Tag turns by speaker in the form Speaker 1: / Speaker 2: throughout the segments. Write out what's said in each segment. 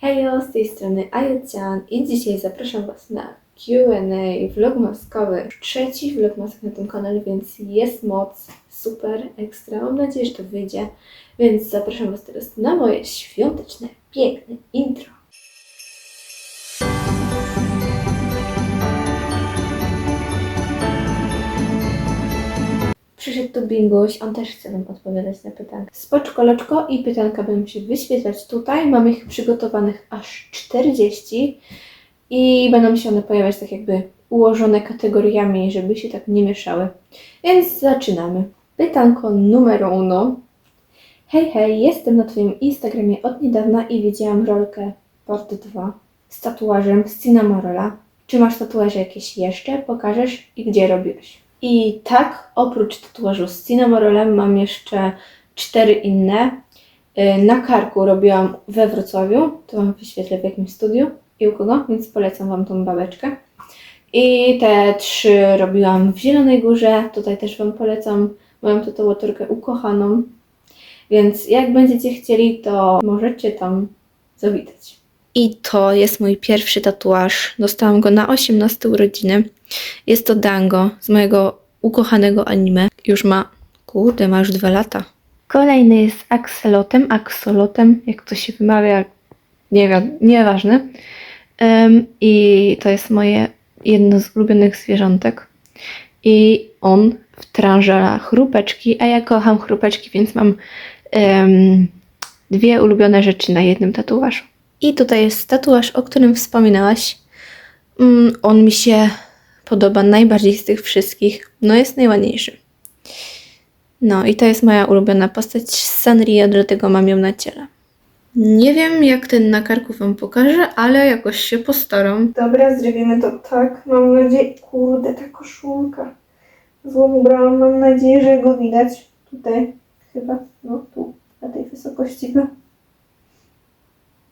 Speaker 1: Hejo, z tej strony Ajucian i dzisiaj zapraszam Was na Q&A vlogmaskowy. Trzeci vlogmask na tym kanale, więc jest moc, super, ekstra. Mam nadzieję, że to wyjdzie. Więc zapraszam Was teraz na moje świąteczne, piękne intro. Przyszedł tu Binguś, on też chce nam odpowiadać na pytanka. Spoczko, loczko i pytanka będą się wyświetlać tutaj. Mamy ich przygotowanych aż 40 i będą się one pojawiać tak jakby ułożone kategoriami, żeby się tak nie mieszały. Więc zaczynamy. Pytanko numer uno. Hej, hej, jestem na Twoim Instagramie od niedawna i widziałam rolkę part 2 z tatuażem z Cinnamorola. Czy masz tatuaże jakieś jeszcze? Pokażesz i gdzie robiłeś? I tak, oprócz tatuażu z Cinnamorolem mam jeszcze cztery inne. Y, Na karku robiłam we Wrocławiu, to Wam wyświetlę w jakimś studiu i u kogo, więc polecam Wam tą babeczkę. I te trzy robiłam w Zielonej Górze, tutaj też Wam polecam moją tatuatorkę ukochaną. Więc jak będziecie chcieli, to możecie tam zawitać. I to jest mój pierwszy tatuaż. Dostałam go na 18 urodziny. Jest to Dango z mojego ukochanego anime. Już ma, kurde, ma już dwa lata. Kolejny jest Axelotem, Axolotem, jak to się wymawia, nie wiem, nieważne. Em, I to jest moje jedno z ulubionych zwierzątek. I on w tranżera chrupeczki, a ja kocham chrupeczki, więc mam em, dwie ulubione rzeczy na jednym tatuażu. I tutaj jest tatuaż, o którym wspominałaś. Mm, on mi się podoba najbardziej z tych wszystkich. No jest najładniejszy. No i to jest moja ulubiona postać z Sanrio, dlatego mam ją na ciele. Nie wiem, jak ten na karku wam pokażę, ale jakoś się postaram. Dobra, zrobimy to tak. Mam nadzieję... Kurde, ta koszulka. Złą ubrałam. Mam nadzieję, że go widać. Tutaj. Chyba. No, tu. Na tej wysokości go.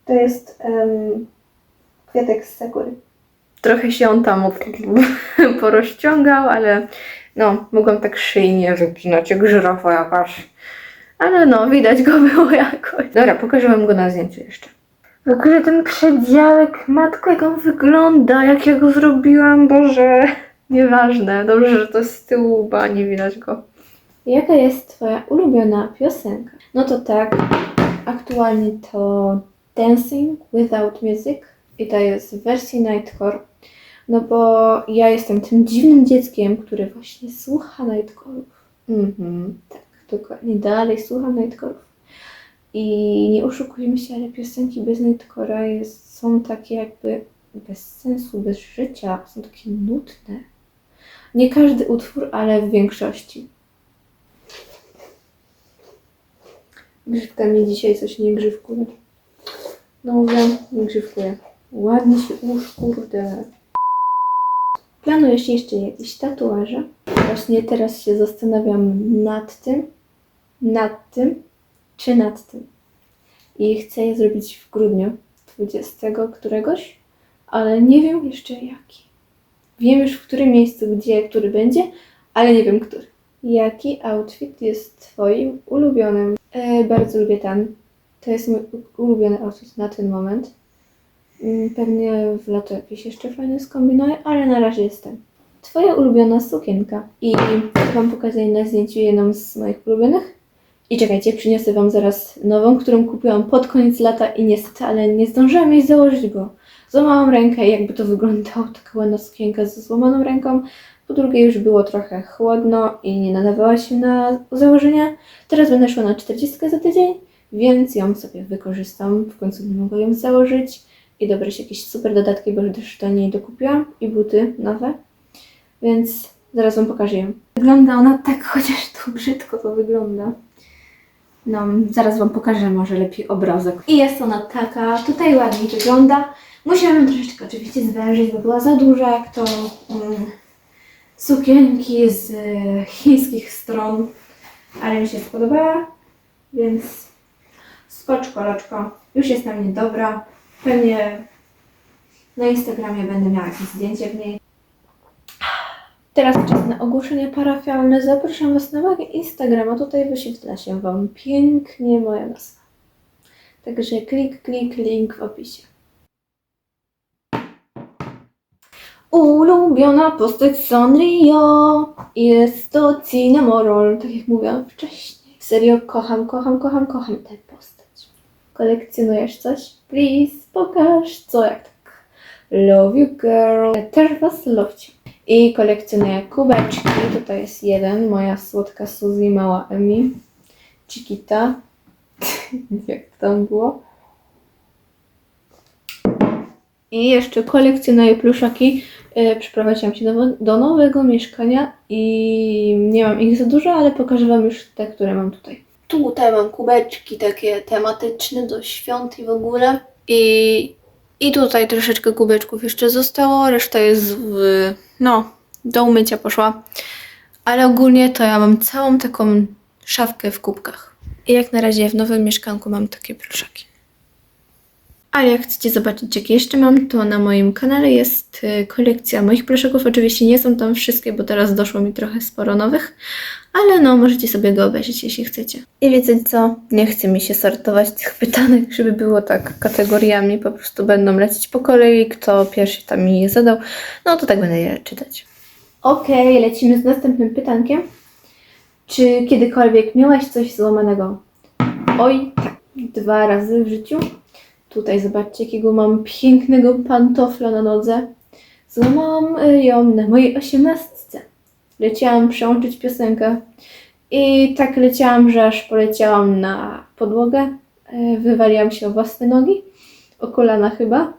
Speaker 1: To jest em, kwiatek z sakury. Trochę się on tam porozciągał, ale no, mogłam tak szyjnie wypinać, jak żyrafa jakaś. Ale no, widać go było jakoś. Dobra, pokażę wam go na zdjęciu jeszcze. W ogóle ten przedziałek, matko, jak on wygląda, jak ja go zrobiłam, Boże. Nieważne, dobrze, że to z tyłu, bo nie widać go. Jaka jest twoja ulubiona piosenka? No to tak, aktualnie to Dancing Without Music i to jest w wersji Nightcore. No bo ja jestem tym dziwnym dzieckiem, które właśnie słucha Nightcore'ów. Mhm, tak, dokładnie. Dalej słucham Nightcore'ów. I nie oszukujmy się, ale piosenki bez Nightcore'a jest, są takie jakby bez sensu, bez życia. Są takie nudne. Nie każdy utwór, ale w większości. Grzywka mi dzisiaj coś nie grzywkuje. No mówię, nie grzywkuje. Ładnie się uż, kurde. Planujesz jeszcze jakieś tatuaże? Właśnie teraz się zastanawiam nad tym, nad tym, czy nad tym. I chcę je zrobić w grudniu 20 któregoś, ale nie wiem jeszcze jaki. Wiem już w którym miejscu, gdzie, który będzie, ale nie wiem który. Jaki outfit jest Twoim ulubionym? E, bardzo lubię ten. To jest mój ulubiony outfit na ten moment. Mm, Pewnie w lato jakieś jeszcze fajne skombinuję, ale na razie jest ten. Twoja ulubiona sukienka. I Wam pokazać na zdjęciu jedną z moich ulubionych. I czekajcie, przyniosę Wam zaraz nową, którą kupiłam pod koniec lata i niestety, ale nie zdążyłam jej założyć, bo złamałam rękę i jakby to wyglądało, taka ładna sukienka ze złamaną ręką. Po drugie już było trochę chłodno i nie nadawała się na założenie. Teraz będę szła na 40 za tydzień, więc ją sobie wykorzystam. W końcu nie mogę ją założyć i dobrać jakieś super dodatki, bo też do niej dokupiłam i buty nowe. Więc zaraz Wam pokażę ją. Wygląda ona tak, chociaż tu brzydko to wygląda. No, zaraz Wam pokażę może lepiej obrazek. I jest ona taka, tutaj ładnie wygląda. Musiałam troszeczkę oczywiście zwężyć, bo była za duża, jak to mm, sukienki z e, chińskich stron. Ale mi się spodobała, więc spoczko, loczko. Już jest na mnie dobra. Pewnie na Instagramie będę miała jakieś zdjęcie w niej. Teraz czas na ogłoszenie parafialne. Zapraszam Was na mojego Instagrama. Tutaj wyświetla się Wam pięknie moja nazwa. Także klik, klik, link w opisie. Ulubiona postać Sanrio jest to Cinnamoroll, tak jak mówiłam wcześniej. Serio kocham, kocham, kocham, kocham tę postać. Kolekcjonujesz coś? Please, pokaż co jak tak. Love you girl. Też was lowcie. I kolekcjonuję kubeczki. Tutaj jest jeden, moja słodka Suzy, mała Emi. Chiquita. jak tam było? I jeszcze kolekcjonuję pluszaki. E, Przeprowadziłam się do, do nowego mieszkania i nie mam ich za dużo, ale pokażę Wam już te, które mam tutaj. Tutaj mam kubeczki takie tematyczne do świąt i w ogóle. I, i tutaj troszeczkę kubeczków jeszcze zostało, reszta jest w, no, do umycia poszła. Ale ogólnie to ja mam całą taką szafkę w kubkach. I jak na razie w nowym mieszkanku mam takie pluszaki. Ale jak chcecie zobaczyć, jakie jeszcze mam, to na moim kanale jest y, kolekcja moich pluszaków. Oczywiście nie są tam wszystkie, bo teraz doszło mi trochę sporo nowych, ale no, możecie sobie go obejrzeć, jeśli chcecie. I wiecie co? Nie chce mi się sortować tych pytanek, żeby było tak kategoriami, po prostu będą lecieć po kolei. Kto pierwszy tam mi je zadał, no to tak będę je czytać. Okej, lecimy z następnym pytankiem. Czy kiedykolwiek miałaś coś złamanego? Oj, tak. Dwa razy w życiu. Tutaj zobaczcie, jakiego mam pięknego pantofla na nodze. Złamałam y, ją na mojej osiemnastce. Leciałam przełączyć piosenkę i tak leciałam, że aż poleciałam na podłogę. Y, Wywaliłam się o własne nogi, o kolana chyba.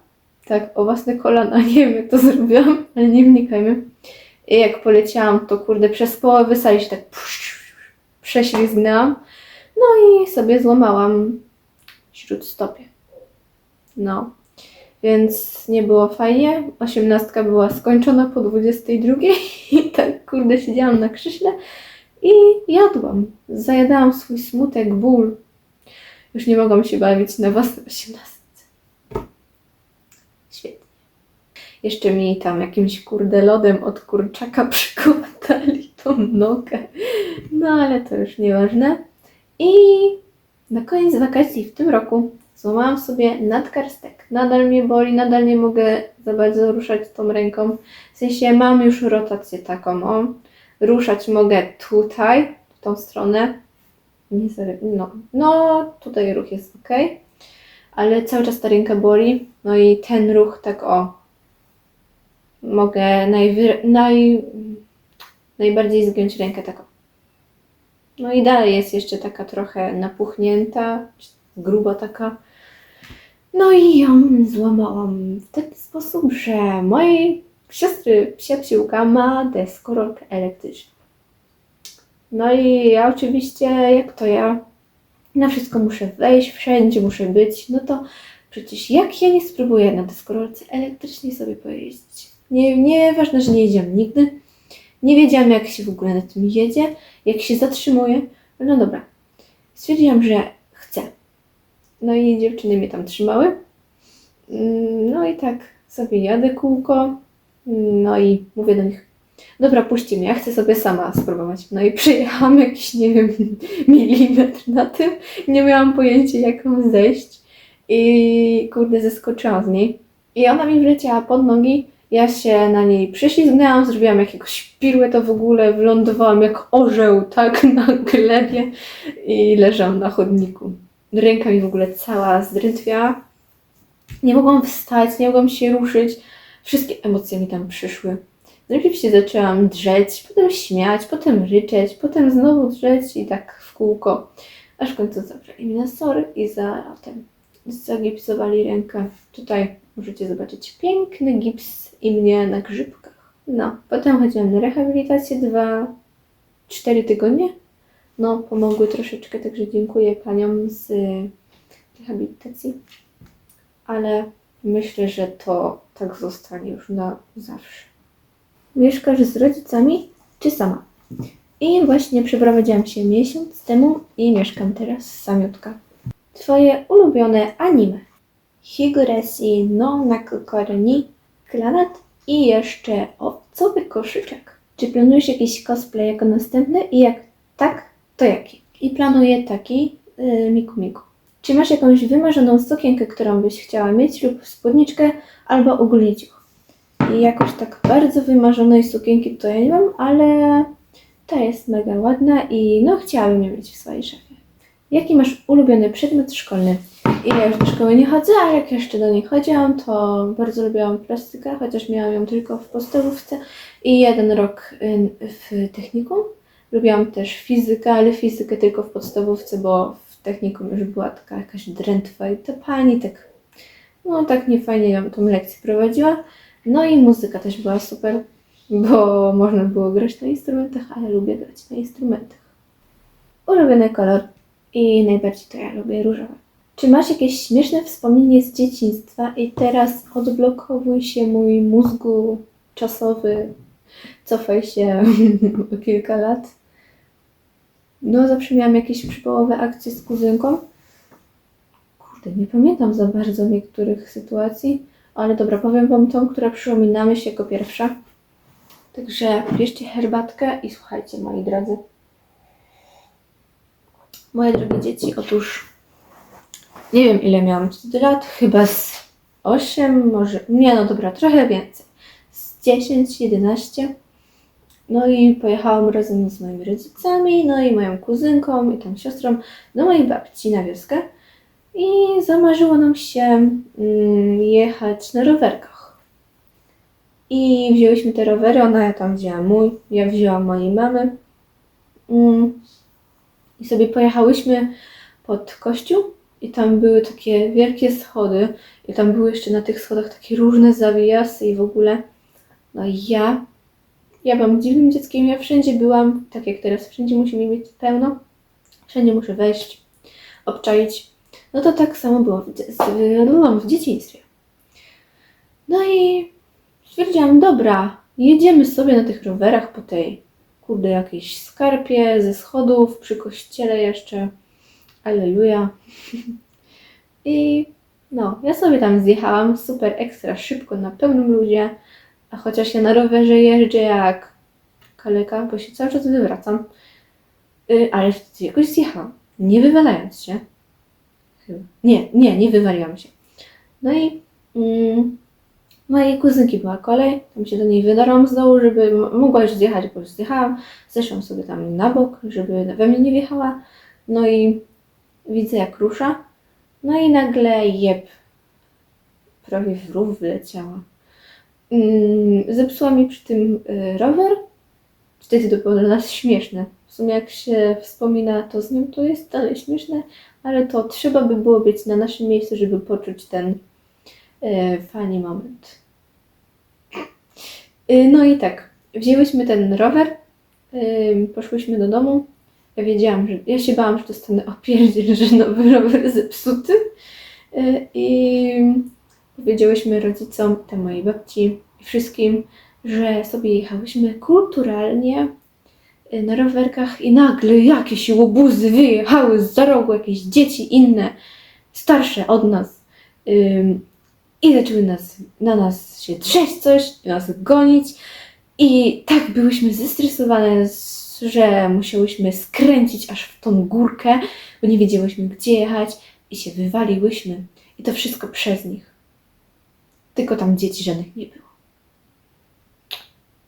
Speaker 1: Tak, o własne kolana. Nie wiem, jak to zrobiłam, ale nie wnikajmy. I jak poleciałam, to kurde, przez połowę sali się tak prześlizgnęłam. No i sobie złamałam śródstopie. No, więc nie było fajnie. Osiemnastka była skończona po 22 i tak kurde siedziałam na krześle i jadłam. Zajadałam swój smutek, ból. Już nie mogłam się bawić na własnej osiemnastce. Świetnie. Jeszcze mi tam jakimś kurde lodem od kurczaka przykładali tą nogę. No ale to już nieważne. I na koniec wakacji w tym roku złamałam sobie nadgarstek. Nadal mnie boli, nadal nie mogę za bardzo ruszać tą ręką. W sensie mam już rotację taką, o. Ruszać mogę tutaj, w tą stronę. Nie no, no, tutaj ruch jest ok. Ale cały czas ta ręka boli. No i ten ruch tak o. Mogę najwy- naj- najbardziej zgiąć rękę taką. No i dalej jest jeszcze taka trochę napuchnięta, gruba taka. No i ją złamałam w taki sposób, że mojej siostry psia psiłka ma deskorolkę elektryczną. No i ja oczywiście, jak to ja, na wszystko muszę wejść, wszędzie muszę być, no to przecież jak ja nie spróbuję na deskorolce elektrycznej sobie pojeździć? Nie, nieważne, że nie jedziemy nigdy. Nie wiedziałam, jak się w ogóle na tym jedzie, jak się zatrzymuje. No dobra, stwierdziłam, że. No i dziewczyny mnie tam trzymały. Mm, No i tak sobie jadę kółko. No i mówię do nich, dobra, puśćcie mnie, ja chcę sobie sama spróbować. No i przyjechałam jakiś, nie wiem, milimetr na tym. Nie miałam pojęcia, jak zejść. I kurde, zeskoczyłam z niej. I ona mi wleciała pod nogi. Ja się na niej przyślizgnęłam, zrobiłam jakiegoś pirueta w ogóle, wylądowałam jak orzeł, tak, na glebie i leżałam na chodniku. Ręka mi w ogóle cała zdrętwiała. Nie mogłam wstać, nie mogłam się ruszyć. Wszystkie emocje mi tam przyszły. Najpierw się zaczęłam drzeć, potem śmiać, potem ryczeć, potem znowu drzeć i tak w kółko. Aż w końcu zabrali mi na sory i zatem zagipsowali rękę. Tutaj możecie zobaczyć piękny gips i mnie na grzybkach. No, potem chodziłam na rehabilitację dwa, cztery tygodnie. No, pomogły troszeczkę, także dziękuję paniom z rehabilitacji. Ale myślę, że to tak zostanie już na zawsze. Mieszkasz z rodzicami czy sama? I właśnie przeprowadziłam się miesiąc temu i mieszkam teraz samiutka. Twoje ulubione anime. Higuresi no Nakukoro ni Granat i jeszcze owcowy koszyczek. Czy planujesz jakiś cosplay jako następny i jak tak, to jaki? I planuję taki y, Miku Miku. Czy masz jakąś wymarzoną sukienkę, którą byś chciała mieć lub spódniczkę albo ogólnie? I jakoś tak bardzo wymarzonej sukienki to ja nie mam, ale ta jest mega ładna i no chciałabym ją mieć w swojej szafie. Jaki masz ulubiony przedmiot szkolny? I ja już do szkoły nie chodzę, a jak jeszcze do niej chodziłam, to bardzo lubiłam plastykę, chociaż miałam ją tylko w podstawówce i jeden rok y, w technikum. Lubiłam też fizykę, ale fizykę tylko w podstawówce, bo w technikum już była taka jakaś drętwa i ta pani tak, no tak niefajnie ją tą lekcję prowadziła. No i muzyka też była super, bo można było grać na instrumentach, ale lubię grać na instrumentach. Ulubiony kolor i najbardziej to ja lubię różowy. Czy masz jakieś śmieszne wspomnienie z dzieciństwa i teraz odblokowuj się mój mózgu czasowy, cofaj się o kilka lat? No zawsze miałam jakieś przypałowe akcje z kuzynką. Kurde, nie pamiętam za bardzo niektórych sytuacji, ale dobra, powiem Wam tą, która przyszła mi na myśl jako pierwsza. Także bierzcie herbatkę i słuchajcie, moi drodzy. Moje drogie dzieci, otóż nie wiem ile miałam wtedy lat, chyba z 8, może, nie no dobra, trochę więcej. Z 10, 11. No i pojechałam razem z moimi rodzicami, no i moją kuzynką i tą siostrą do mojej babci na wioskę. I zamarzyło nam się mm, jechać na rowerkach. I wzięłyśmy te rowery, ona ja tam wzięła mój, ja wzięłam mojej mamy. Mm, I sobie pojechałyśmy pod kościół i tam były takie wielkie schody i tam były jeszcze na tych schodach takie różne zawijasy i w ogóle. No i ja, ja byłam dziwnym dzieckiem, ja wszędzie byłam, tak jak teraz, wszędzie musi mi mieć pełno, wszędzie muszę wejść, obczaić. No to tak samo było w, z- w dzieciństwie. No i stwierdziłam, dobra, jedziemy sobie na tych rowerach po tej, kurde, jakiejś skarpie ze schodów, przy kościele jeszcze. Alleluja. I no, ja sobie tam zjechałam super ekstra szybko na pełnym ludzie, a chociaż ja na rowerze jeżdżę jak kaleka, bo się cały czas wywracam, y, ale wtedy jakoś zjechałam, nie wywalając się. Nie, nie, nie wywaliłam się. No i mm, mojej kuzynki była kolej, tam się do niej wydarłam z dołu, żeby mogła już zjechać, bo już zjechałam. Zeszłam sobie tam na bok, żeby we mnie nie wjechała. No i widzę jak rusza. No i nagle jeb. Prawie w rów wleciała. Mm, zepsuła mi przy tym y, rower. Wtedy to było dla nas śmieszne. W sumie jak się wspomina to z nią, to jest dalej śmieszne, ale to trzeba by było być na naszym miejscu, żeby poczuć ten y, fajny moment. Y, no i tak, wzięłyśmy ten rower, poszłyśmy do domu. Ja wiedziałam, że ja się bałam, że dostanę opierdziel, że nowy rower zepsuty. I powiedziałyśmy rodzicom, te mojej babci i wszystkim, że sobie jechałyśmy kulturalnie y, na rowerkach i nagle jakieś łobuzy wyjechały z za rogu, jakieś dzieci inne, starsze od nas i zaczęły nas, na nas się drzeć coś, nas gonić i tak byłyśmy zestresowane, że musiałyśmy skręcić aż w tą górkę, bo nie wiedziałyśmy gdzie jechać i się wywaliłyśmy i to wszystko przez nich. Tylko tam dzieci żadnych nie było.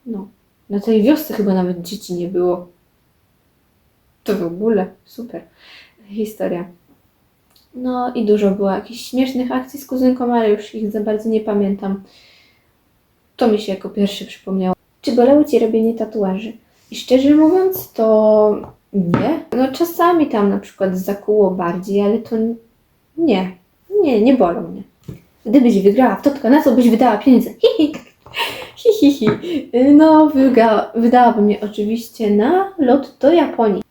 Speaker 1: No, na tej wiosce chyba nawet dzieci nie było. To w ogóle super historia. No i dużo było jakichś śmiesznych akcji z kuzynką, ale już ich za bardzo nie pamiętam. To mi się jako pierwsze przypomniało. Czy bolało Cię robienie tatuaży? I szczerze mówiąc, to nie. No czasami tam na przykład zakuło bardziej, ale to nie. Nie, nie bolą mnie. Gdybyś wygrała w Totka, na co byś wydała pieniądze? Hi, hi. Hi, hi, hi. Y, No, wyga- wydałabym je oczywiście na lot do Japonii.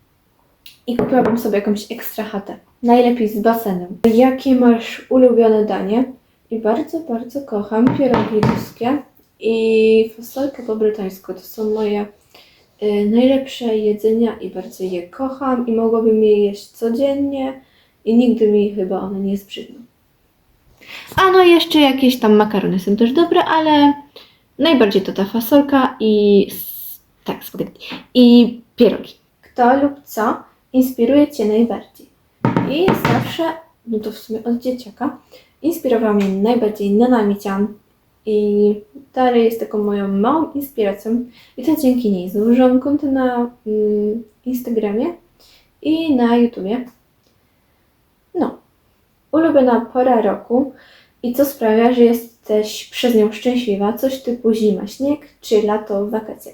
Speaker 1: I kupiłabym sobie jakąś ekstra chatę. Najlepiej z basenem. Jakie masz ulubione danie? I bardzo, bardzo kocham pierogi ruskie i fasolkę po brytańsku. To są moje y, najlepsze jedzenia i bardzo je kocham i mogłabym je jeść codziennie i nigdy mi chyba one nie zbrzydną. A no jeszcze jakieś tam makarony są też dobre, ale najbardziej to ta fasolka i tak, spaghetti i pierogi. Kto lub co inspiruje Cię najbardziej? I zawsze no to w sumie od dzieciaka, inspirowała mnie najbardziej Nana Mician i dalej jest taką moją małą inspiracją i to dzięki niej założyłam konto na mm, Instagramie i na YouTubie. No, ulubiona pora roku i co sprawia, że jesteś przez nią szczęśliwa, coś typu zima, śnieg czy lato, wakacje.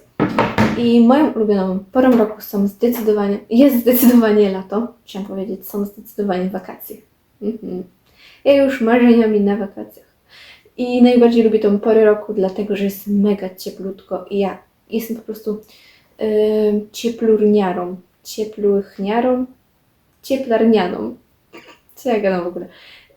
Speaker 1: I moją ulubioną porą roku są zdecydowanie, jest zdecydowanie lato, chciałam powiedzieć, są zdecydowanie wakacje. Mhm. Ja już marzeniami na wakacjach. I najbardziej lubię tą porę roku, dlatego że jest mega cieplutko i ja jestem po prostu yy, cieplurniarą, ciepluchniarą, cieplarnianą. Co ja gadam w ogóle?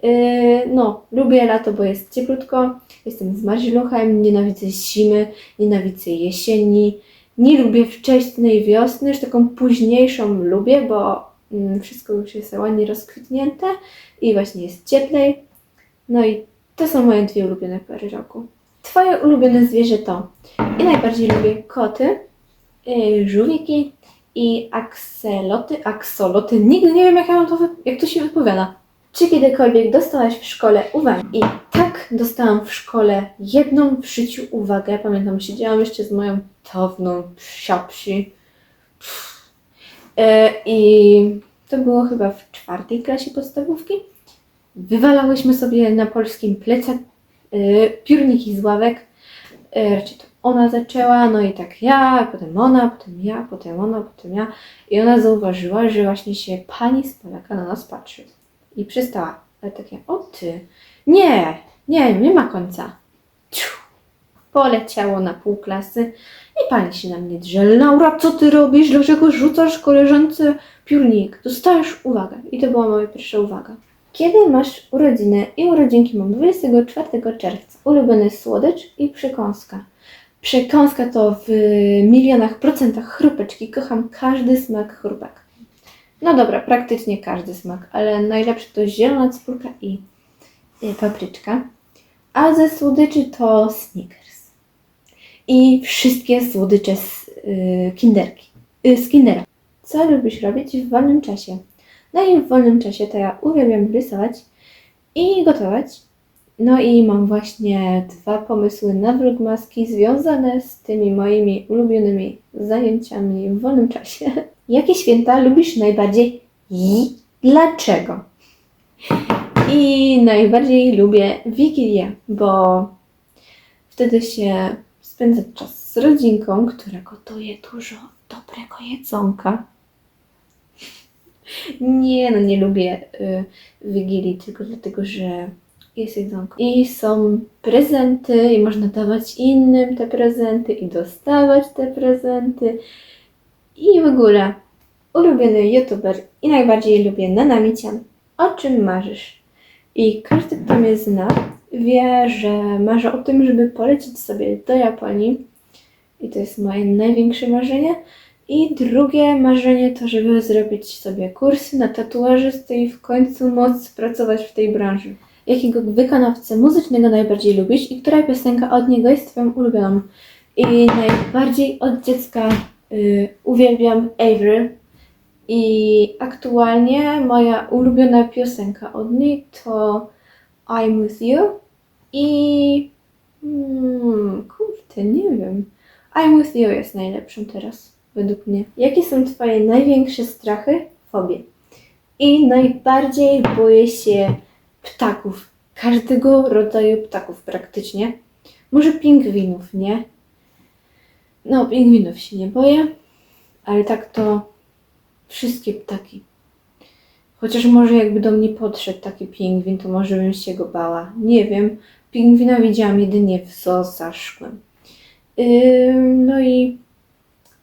Speaker 1: Yy, no, lubię lato, bo jest cieplutko, jestem z marzluchem, nienawidzę zimy, nienawidzę jesieni, nie lubię wczesnej wiosny, już taką późniejszą lubię, bo mm, wszystko już jest ładnie rozkwitnięte i właśnie jest cieplej. No i to są moje dwie ulubione pory roku. Twoje ulubione zwierzę to i najbardziej lubię koty, yy, żółwiki i akseloty, aksoloty. Nigdy nie wiem jak, ja mam to, jak to się wypowiada. Czy kiedykolwiek dostałaś w szkole uwagę? I tak, dostałam w szkole jedną w życiu uwagę. Pamiętam, siedziałam jeszcze z moją towną psiapsi. E, I to było chyba w czwartej klasie podstawówki. Wywalałyśmy sobie na polskim plecach e, piórniki z ławek. E, raczej to ona zaczęła, no i tak ja, potem ona, potem ja, potem ona, potem ja. I ona zauważyła, że właśnie się pani z Polaka na nas patrzy. I przystała. Ale takie, o ty, nie, nie, nie ma końca. Ciu. Poleciało na pół klasy i pani się na mnie drze. Laura, co ty robisz? Dlaczego rzucasz koleżance piórnik? Dostajesz uwagę. I to była moja pierwsza uwaga. Kiedy masz urodziny i urodzinki mam 24 czerwca. Ulubiony słodycz i przekąska. Przekąska to w milionach procentach chrupeczki. Kocham każdy smak chrupek. No dobra, praktycznie każdy smak, ale najlepszy to zielona cebulka i y, papryczka. A ze słodyczy to Snickers. I wszystkie słodycze z y, kinderki. Y, z kindera. Co lubisz robić w wolnym czasie? No i w wolnym czasie to ja uwielbiam rysować i gotować. No i mam właśnie dwa pomysły na vlogmaski związane z tymi moimi ulubionymi zajęciami w wolnym czasie. Jakie święta lubisz najbardziej i dlaczego? I najbardziej lubię Wigilię, bo wtedy się spędza czas z rodzinką, która gotuje dużo dobrego jedzonka. Nie, no nie lubię y, Wigilii tylko dlatego, że jest jedzonko. I są prezenty i można dawać innym te prezenty i dostawać te prezenty. I w ogóle ulubiony youtuber i najbardziej lubię Nanamician. O czym marzysz? I każdy, kto mnie zna, wie, że marzę o tym, żeby polecieć sobie do Japonii. I to jest moje największe marzenie. I drugie marzenie to, żeby zrobić sobie kursy na tatuażysty i w końcu móc pracować w tej branży. Jakiego wykonawcę muzycznego najbardziej lubisz i która piosenka od niego jest Twoją ulubioną? I najbardziej od dziecka y, uwielbiam Avril. I aktualnie moja ulubiona piosenka od niej to I'm With You i... Hmm, kurde, nie wiem. I'm With You jest najlepszą teraz, według mnie. Jakie są Twoje największe strachy, fobie? I najbardziej boję się ptaków. Każdego rodzaju ptaków praktycznie. Może pingwinów, nie? No, pingwinów się nie boję, ale tak to wszystkie ptaki. Chociaż może jakby do mnie podszedł taki pingwin, to może bym się go bała. Nie wiem. Pingwina widziałam jedynie w zoo za szkłem. Ym, no i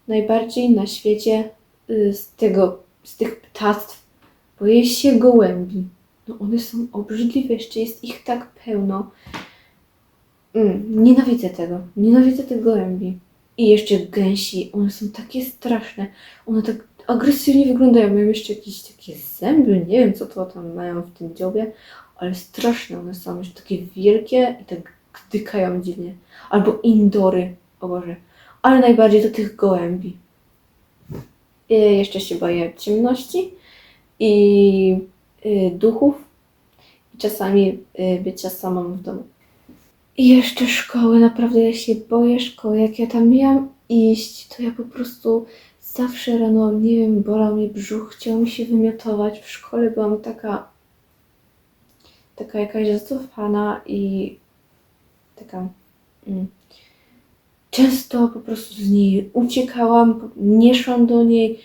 Speaker 1: najbardziej na świecie y, z tego, z tych ptactw boję się gołębi. No one są obrzydliwe, jeszcze jest ich tak pełno. Mm, nienawidzę tego. Nienawidzę tych gołębi. I jeszcze gęsi, one są takie straszne. One tak agresywnie wyglądają. Mają jeszcze jakieś takie zęby, nie wiem co to tam mają w tym dziobie, ale straszne one są. Jeszcze takie wielkie i tak gdykają dziwnie. Albo indory, o Boże. Ale najbardziej do tych gołębi. I jeszcze się boję ciemności i y, duchów czasami y, bycia samą w domu. I jeszcze szkoły, naprawdę ja się boję szkoły. Jak ja tam miałam iść, to ja po prostu zawsze rano, nie wiem, bolał mnie brzuch, chciało mi się wymiotować. W szkole byłam taka, taka jakaś zacofana i taka. Mm, często po prostu z niej uciekałam, nie szłam do niej.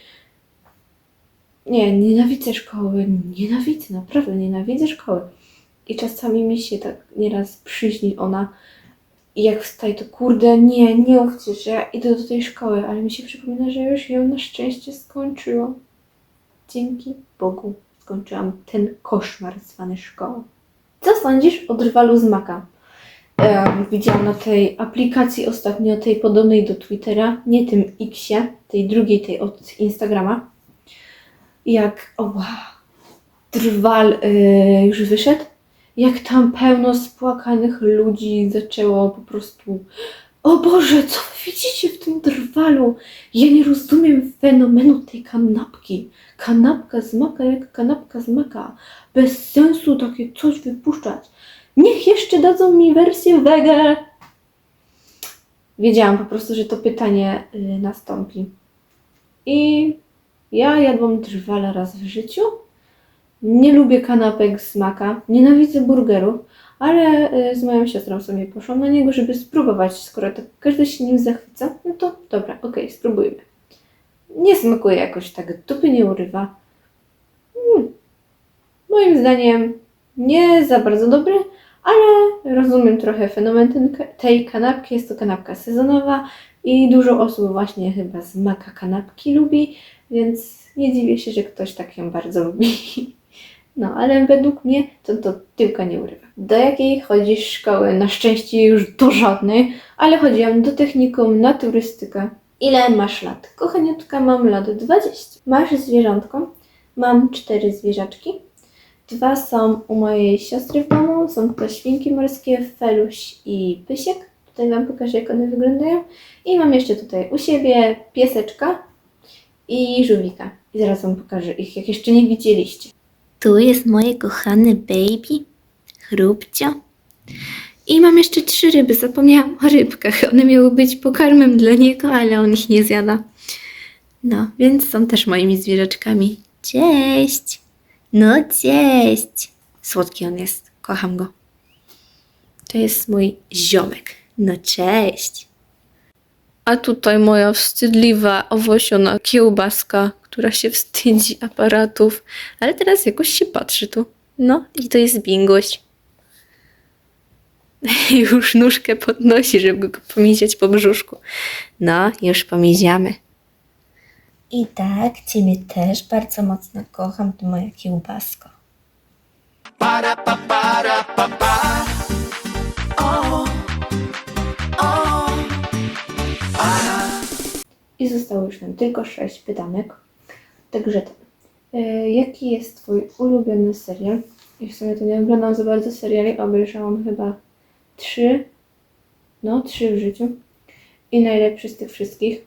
Speaker 1: Nie, nienawidzę szkoły, nienawidzę, naprawdę nienawidzę szkoły. I czasami mi się tak nieraz przyśni ona i jak wstaje, to kurde, nie, nie mówcie, że ja idę do tej szkoły, ale mi się przypomina, że już ją na szczęście skończyłam. Dzięki Bogu skończyłam ten koszmar zwany szkołą. Co sądzisz o drwalu z Maka? Widziałam na tej aplikacji ostatnio, tej podobnej do Twittera, nie tym Xie, tej drugiej, tej od Instagrama. Jak, o wow, drwal y, już wyszedł, jak tam pełno spłakanych ludzi zaczęło po prostu o Boże, co wy widzicie w tym drwalu? Ja nie rozumiem fenomenu tej kanapki. Kanapka z jak kanapka z. Bez sensu takie coś wypuszczać. Niech jeszcze dadzą mi wersję wege. Wiedziałam po prostu, że to pytanie y, nastąpi. I ja jadłam drwala raz w życiu. Nie lubię kanapek z maka, nienawidzę burgerów, ale y, z moją siostrą sobie poszłam na niego, żeby spróbować. Skoro tak każdy się nim zachwyca, no to dobra, okej, spróbujmy. Nie smakuje jakoś tak, dupy nie urywa. Mm. Moim zdaniem nie za bardzo dobry, ale rozumiem trochę fenomen tej kanapki. Jest to kanapka sezonowa i dużo osób właśnie chyba z maka kanapki lubi, więc nie dziwię się, że ktoś tak ją bardzo lubi. No, ale według mnie to, to tyłka nie urywa. Do jakiej chodzisz szkoły? Na szczęście już do żadnej, ale chodziłam do technikum na turystykę. Ile masz lat? Kochaniutka, mam lat 20. Masz zwierzątko? Mam cztery zwierzaczki. Dwa są u mojej siostry w domu. Są to świnki morskie, Feluś i Pysiek. Tutaj Wam pokażę, jak one wyglądają. I mam jeszcze tutaj u siebie pieseczka i żółwika. I zaraz Wam pokażę ich, jak jeszcze nie widzieliście.
Speaker 2: Tu jest moje kochane baby, chrupcio.
Speaker 1: I mam jeszcze trzy ryby. Zapomniałam o rybkach. One miały być pokarmem dla niego, ale on ich nie zjada. No, więc są też moimi zwierzaczkami.
Speaker 2: Cześć! No cześć!
Speaker 1: Słodki on jest. Kocham go. To jest mój ziomek.
Speaker 2: No cześć!
Speaker 1: A tutaj moja wstydliwa, owłosiona kiełbaska, która się wstydzi aparatów, ale teraz jakoś się patrzy tu. No i to jest bingoś. Już nóżkę podnosi, żeby go pomiziać po brzuszku. No, już pomiziamy.
Speaker 2: I tak, Ciebie też bardzo mocno kocham, Ty moja kiełbasko.
Speaker 1: I zostało już nam tylko sześć pytanek. Także tak. E, jaki jest Twój ulubiony serial? I w sumie to nie oglądam za bardzo seriali, obejrzałam chyba trzy, no trzy w życiu. I najlepszy z tych wszystkich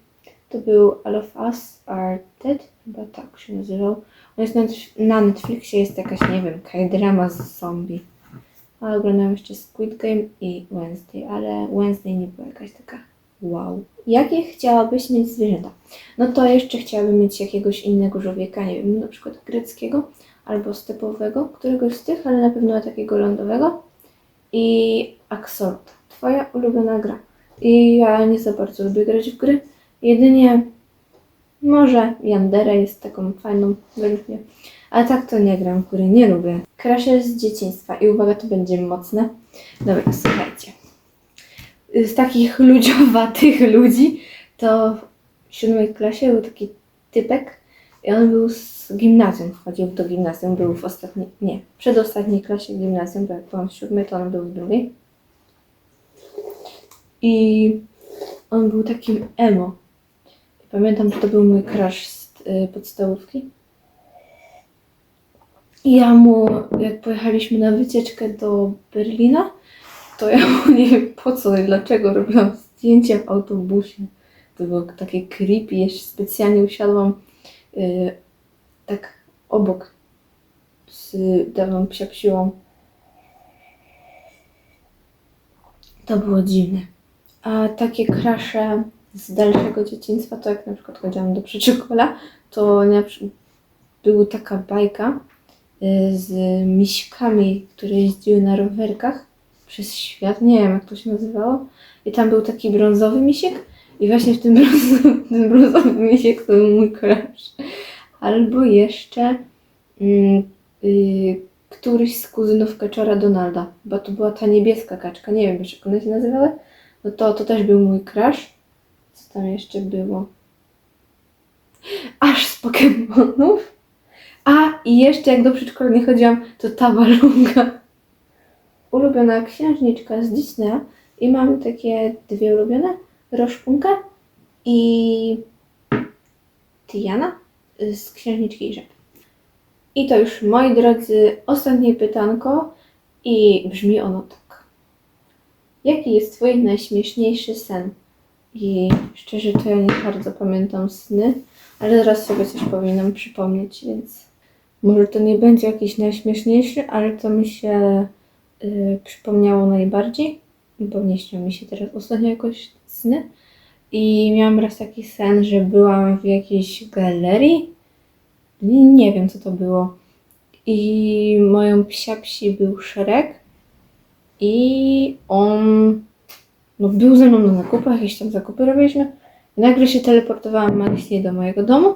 Speaker 1: to był All of Us Are Dead, chyba tak się nazywał. On jest na, Netflixie, jest jakaś, nie wiem, k-drama z zombie. A oglądam jeszcze Squid Game i Wednesday, ale Wednesday nie była jakaś taka wow. Jakie chciałabyś mieć zwierzęta? No to jeszcze chciałabym mieć jakiegoś innego człowieka, nie wiem, na przykład greckiego albo stepowego, któregoś z tych, ale na pewno takiego lądowego. I Axolotl, twoja ulubiona gra. I ja nie za bardzo lubię grać w gry, jedynie może Yandere jest taką fajną według. Ale tak to nie gram, który nie lubię. Krasze z dzieciństwa i uwaga, to będzie mocne. Dobra, słuchajcie. Z takich ludziowatych ludzi to w siódmej klasie był taki typek i on był z gimnazjum, chodził do gimnazjum, był w ostatniej, nie, przedostatniej klasie gimnazjum, bo jak byłam w siódmej, to on był w drugiej. I on był takim emo. Pamiętam, że to był mój crush z y, podstawówki. I ja mu, jak pojechaliśmy na wycieczkę do Berlina, to ja nie wiem po co i dlaczego robiłam zdjęcia w autobusie. To było takie creepy, jeszcze specjalnie usiadłam y, tak obok z dawną psiapsiłą To było dziwne. A takie krasze z dalszego dzieciństwa, to jak na przykład chodziłam do przedszkola, to na była taka bajka y, z miśkami, które jeździły na rowerkach przez świat. Nie wiem, jak to się nazywało. I tam był taki brązowy misiek i właśnie w tym brązowym, ten brązowy misiek to był mój crush. Albo jeszcze mm, y, któryś z kuzynów kaczora Donalda, bo to była ta niebieska kaczka, nie wiem wiesz jak one się nazywały. No to, to też był mój crush. Co tam jeszcze było? Aż z Pokemonów. A i jeszcze jak do przedszkola nie chodziłam, to Tabalunga. Ulubiona księżniczka z Disneya i mam takie dwie ulubione. Roszpunkę i Tiana z Księżniczki i Rzep. I to już, moi drodzy, ostatnie pytanko i brzmi ono tak. Jaki jest Twój najśmieszniejszy sen? I szczerze to ja nie bardzo pamiętam sny, ale zaraz sobie coś powinnam przypomnieć, więc może to nie będzie jakiś najśmieszniejszy, ale to mi się y, przypomniało najbardziej, bo nie śnią mi się teraz ostatnio jakoś sny. I miałam raz taki sen, że byłam w jakiejś galerii. Nie, wiem, co to było. I moją psia psi był Szereg. I on no, był ze mną na zakupach, jakieś tam zakupy robiliśmy. Nagle się teleportowałam magicznie do mojego domu.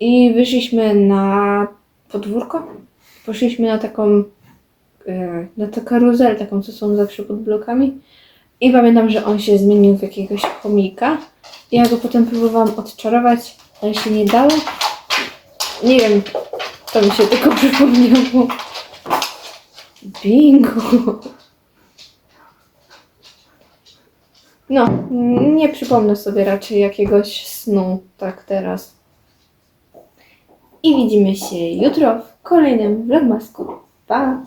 Speaker 1: I wyszliśmy na podwórko. Poszliśmy na taką, na tę karuzelę, taką, co są zawsze pod blokami. I pamiętam, że on się zmienił w jakiegoś chomika. Ja go potem próbowałam odczarować, ale się nie dało. Nie wiem, to mi się tylko przypomniało. Bingo! No, nie przypomnę sobie raczej jakiegoś snu tak teraz. I widzimy się jutro w kolejnym vlogmasku. Pa!